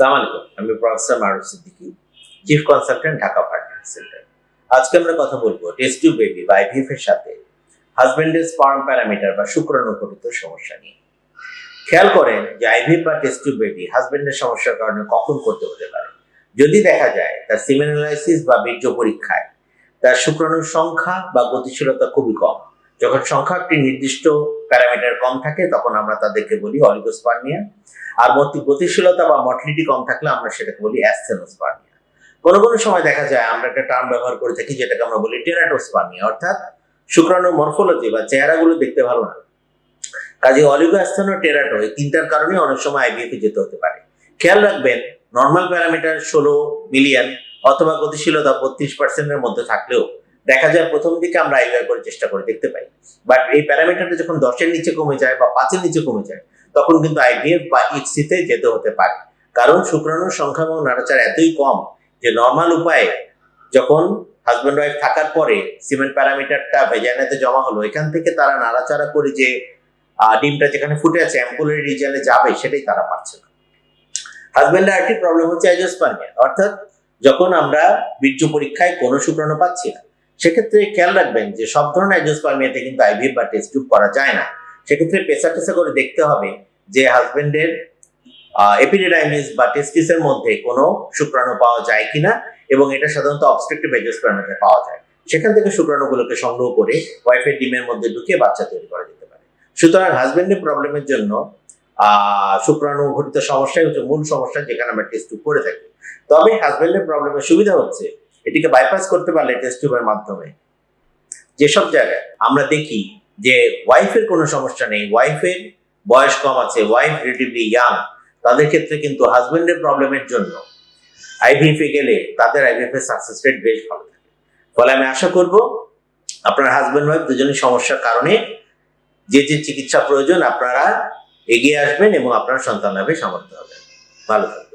সালাম আলাইকুম, আমি professor Maruf Siddiqui chief consultant Dhaka centre আজকে আমরা কথা বলব টেস্ট টিউব বেবি বা আইভিএফ এর সাথে হাজবেন্ডের স্পার্ম প্যারামিটার বা শুক্রাণু সমস্যা নিয়ে। খেয়াল করেন যে আইভিএফ বা টেস্ট টিউব বেবি হাজবেন্ডের সমস্যার কারণে কখন করতে হতে পারে। যদি দেখা যায় তার সিমেনালাইসিস বা বীর্য পরীক্ষায় তার শুক্রাণুর সংখ্যা বা গতিশীলতা খুবই কম যখন সংখ্যা একটি নির্দিষ্ট প্যারামিটার কম থাকে, তখন আমরা তাদেরকে বলি অলিগোস্পার্মিয়া আর গতিশীলতা বা মর্টিলিটি কম থাকলে আমরা সেটাকে বলি অ্যাসথেনোস্পার্মিয়া কোনো কোনো সময় দেখা যায়, আমরা একটা টার্ম ব্যবহার করে থাকি যেটাকে আমরা বলি টেরাটোস্পার্মিয়া অর্থাৎ শুক্রাণুর মরফোলজি বা চেহারাগুলো দেখতে ভালো না। কাজে অলিগো অ্যাস্থেনো টেরাটো এই তিনটার কারণে অনেক সময় আইভিএফে যেতে হতে পারে। খেয়াল রাখবেন নর্মাল প্যারামিটার ষোলো মিলিয়ন অথবা গতিশীলতা বত্রিশ পার্সেন্টের মধ্যে থাকলেও দেখা যায় প্রথম দিকে আমরা আইভিআর করার চেষ্টা করে দেখতে পাই। বাট এই প্যারামিটারটা যখন দশের নিচে কমে যায় বা পাঁচের নিচে কমে যায়, তখন কিন্তু আইভিএফ বা ইক্সিতে যেতে হতে পারে। কারণ শুক্রাণুর সংখ্যা এবং নাড়াচাড়া এতই কম যে নর্মাল উপায়ে যখন হাজব্যান্ড ওয়াইফ থাকার পরে সিমেন্ট প্যারামিটারটা ভেজাইনাতে জমা হলো, এখান থেকে তারা নাড়াচাড়া করে যে ডিমটা যেখানে ফুটে আছে অ্যাম্পুলারি রিজিয়নে যাবে, সেটাই তারা পারছে না। হাজব্যান্ডের আরেকটি প্রবলেম হচ্ছে অ্যাজোস্পার্মিয়া অর্থাৎ যখন আমরা বীর্য পরীক্ষায় কোনো শুক্রাণু পাচ্ছি না সেক্ষেত্রে খেয়াল রাখবেন যে সব ধরনের অ্যাজোস্পার্মিয়াতে কিন্তু আইভিএফ বা টেস্ট টিউব করা যায় না। সেক্ষেত্রে পেশা টেসা করে দেখতে হবে যে হাজবেন্ডের এপিডিডাইমিস বা টেস্টিসের মধ্যে কোনো শুক্রাণু পাওয়া যায় কিনা এবং এটা সাধারণত অবস্ট্রাকটিভ এজোস্পার্মিয়াতে পাওয়া যায়। সেখান থেকে শুক্রাণুগুলোকে সংগ্রহ করে ওয়াইফের ডিমের মধ্যে ঢুকিয়ে বাচ্চা তৈরি করা যেতে পারে। সুতরাং হাজবেন্ডের প্রবলেমের জন্য শুক্রাণু ঘটিত সমস্যাই হচ্ছে মূল সমস্যা যেখানে আমরা টেস্ট টিউব করে থাকি। তবে হাজবেন্ডের প্রবলেমের সুবিধা হচ্ছে এটিকে বাইপাস করতে পারলে টেস্ট টিউবের মাধ্যমে। যেসব জায়গায় আমরা দেখি যে ওয়াইফের কোনো সমস্যা নেই ওয়াইফের বয়স কম আছে ওয়াইফ রিলেটিভলি ইয়াং তাদের ক্ষেত্রে কিন্তু হাজবেন্ডের প্রবলেমের জন্য আইভিএফে গেলে তাদের আইভিএফ এর সাকসেস রেট বেশ ভালো থাকে। ফলে আমি আশা করব আপনার হাজবেন্ড ওয়াইফ দুজনের সমস্যার কারণে যে যে চিকিৎসা প্রয়োজন আপনারা এগিয়ে আসবেন এবং আপনার সন্তান হবে সামর্থ্য হবে। ভালো থাকবেন